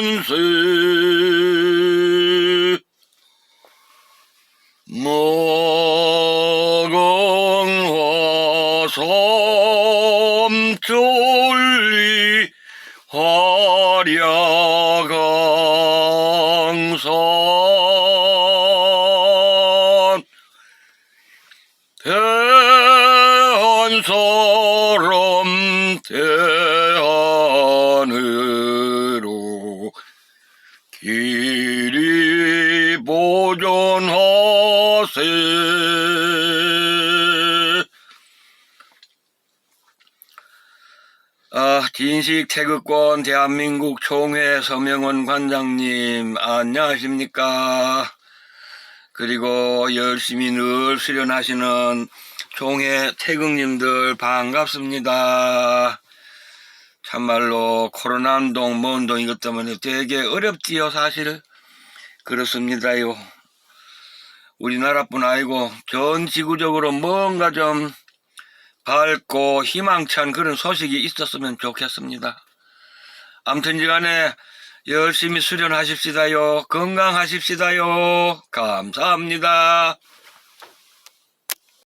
만세 마강화 삼천리 화려강산 대한 사람 대한으로 길이 보존하세 아, 진식 태극권 대한민국 총회 서명원 관장님 안녕하십니까? 그리고 열심히 늘 수련하시는 총회 태극님들 반갑습니다. 참말로 코로나 운동, 뭐 운동 이것 때문에 되게 어렵지요, 사실. 그렇습니다요. 우리나라뿐 아니고 전 지구적으로 뭔가 좀 밝고 희망찬 그런 소식이 있었으면 좋겠습니다. 암튼 간에 열심히 수련하십시다요. 건강하십시다요. 감사합니다.